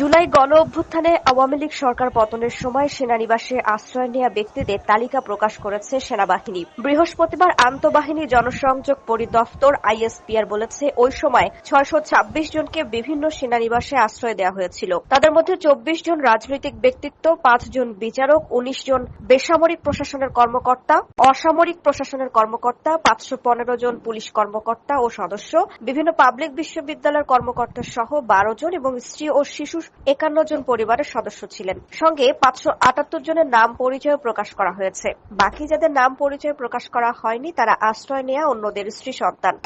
জুলাই গণ অভ্যুত্থানে আওয়ামী লীগ সরকার পতনের সময় সেনানিবাসে আশ্রয় নেওয়া ব্যক্তিদের তালিকা প্রকাশ করেছে সেনাবাহিনী। বৃহস্পতিবার আন্তঃবাহিনী জনসংযোগ পরিদপ্তর আইএসপিআর বলেছে, ওই সময় ছয়শো ছাব্বিশ জনকে বিভিন্ন সেনানিবাসে আশ্রয় দেওয়া হয়েছিল। তাদের মধ্যে চব্বিশ জন রাজনৈতিক ব্যক্তিত্ব, পাঁচ জন বিচারক, উনিশ জন বেসামরিক প্রশাসনের কর্মকর্তা, অসামরিক প্রশাসনের কর্মকর্তা, পাঁচশো পনেরো জন পুলিশ কর্মকর্তা ও সদস্য, বিভিন্ন পাবলিক বিশ্ববিদ্যালয়ের কর্মকর্তা সহ বারো জন এবং স্ত্রী ও শিশু একান্ন জন পরিবারের সদস্য ছিলেন। সঙ্গে পাঁচশো আটাত্তর জনের নাম পরিচয় প্রকাশ করা হয়েছে। বাকি যাদের নাম পরিচয় প্রকাশ করা হয়নি, তারা আশ্রয় নেয়া অন্যদের স্ত্রী সন্তান।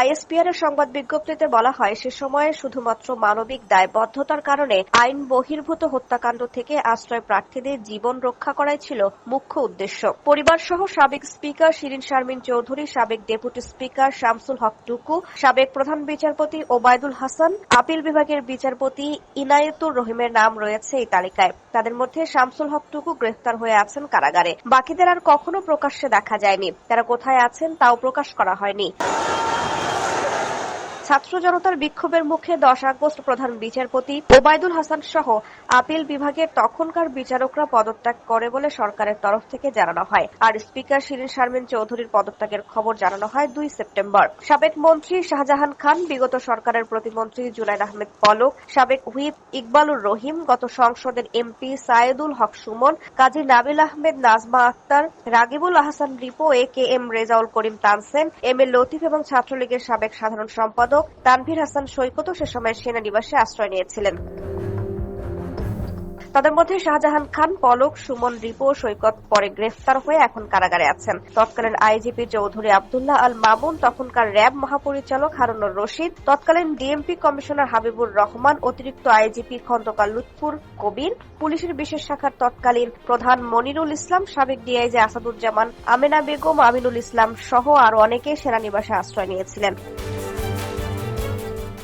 আইএসপিআর এর সংবাদ বিজ্ঞপ্তিতে বলা হয়, সে সময়ে শুধুমাত্র মানবিক দায়বদ্ধতার কারণে আইন বহির্ভূত হত্যাকাণ্ড থেকে আশ্রয় প্রার্থীদের জীবন রক্ষা করাই ছিল মুখ্য উদ্দেশ্য। পরিবার সহ সাবেক স্পিকার শিরিন শারমিন চৌধুরী, সাবেক ডেপুটি স্পিকার শামসুল হক টুকু, সাবেক প্রধান বিচারপতি ওবায়দুল হাসান, আপিল বিভাগের বিচারপতি ইনায়েতুর রহিমের নাম রয়েছে এই তালিকায়। তাদের মধ্যে শামসুল হক টুকু গ্রেফতার হয়ে আছেন কারাগারে। বাকিদের আর কখনো প্রকাশ্যে দেখা যায়নি। তারা কোথায় আছেন তাও প্রকাশ করা হয়নি। ছাত্র জনতার বিক্ষোভের মুখে দশ আগস্ট প্রধান বিচারপতি ওবায়দুল হাসান সহ আপিল বিভাগের তখনকার বিচারকরা পদত্যাগ করে বলে সরকারের তরফ থেকে জানানো হয়। আর স্পিকার শিরিন শারমিন চৌধুরীর পদত্যাগের খবর জানানো হয় দুই সেপ্টেম্বর। সাবেক মন্ত্রী শাহজাহান খান, বিগত সরকারের প্রতিমন্ত্রী জুনাইদ আহমেদ পলক, সাবেক হুইপ ইকবালুর রহিম, গত সংসদের MP Sayedul Haque Sumon, Kazi Nabil Ahmed, Nazma Akhter, Ragibul Ahsan Ripu, A K M Rezaul Karim Tansen, M A Latif এবং ছাত্রলীগের সাবেক সাধারণ সম্পাদক তানভীর হাসান সৈকতও সে সময় সেনানিবাসে আশ্রয় নিয়েছিলেন। তাদের মধ্যে শাহজাহান খান, পলক, সুমন রিপো সৈকত পরে গ্রেফতার হয়ে এখন কারাগারে আছেন। তৎকালীন আইজিপি চৌধুরী আবদুল্লাহ আল মামুন, তখনকার র্যাব মহাপরিচালক হারুনুর রশিদ, তৎকালীন ডিএমপি কমিশনার হাবিবুর রহমান, অতিরিক্ত আইজিপি খন্দকার লুৎফুর কবির, পুলিশের বিশেষ শাখার তৎকালীন প্রধান মনিরুল ইসলাম, সাবেক ডিআইজি আসাদুজ্জামান, আমেনা বেগম, আমিনুল ইসলাম সহ আরও অনেকে সেনানিবাসে আশ্রয় নিয়েছিলেন।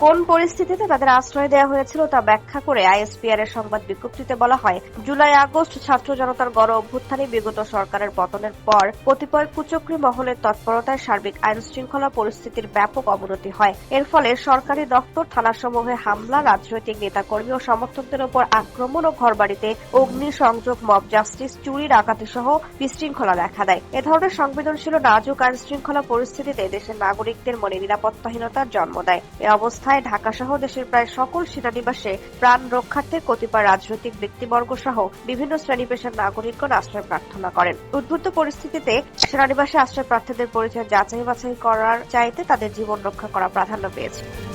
কোন পরিস্থিতিতে তাদের আশ্রয় দেওয়া হয়েছিল তা ব্যাখ্যা করে আইএসপিআর এর সংবাদ বিজ্ঞপ্তিতে বলা হয়, জুলাই আগস্ট ছাত্র জনতার গণ অভ্যুত্থানে বিগত সরকারের পতনের পর কতিপয় কুচক্রী মহলের তৎপরতায় সার্বিক আইন শৃঙ্খলা পরিস্থিতির ব্যাপক অবনতি হয়। এর ফলে সরকারি দপ্তর, থানাসমূহে হামলা, রাজনৈতিক নেতাকর্মী ও সমর্থকদের ওপর আক্রমণ ও ঘরবাড়িতে অগ্নি সংযোগ মব জাস্টিস চুরি ডাকাতি সহ বিশৃঙ্খলা দেখা দেয়। এ ধরনের সংবেদনশীল নাজুক আইন শৃঙ্খলা পরিস্থিতিতে দেশের নাগরিকদের মনে নিরাপত্তাহীনতার জন্ম দেয়। এ অবস্থায় ঢাকা সহ দেশের প্রায় সকল সেনানিবাসে প্রাণ রক্ষার্থে কতিপয় রাজনৈতিক ব্যক্তিবর্গ সহ বিভিন্ন শ্রেণি পেশার নাগরিকগণ আশ্রয় প্রার্থনা করেন। উদ্ভূত পরিস্থিতিতে সেনানিবাসে আশ্রয় প্রার্থীদের পরিচয় যাচাই বাছাই করার চাইতে তাদের জীবন রক্ষা করা প্রাধান্য পেয়েছে।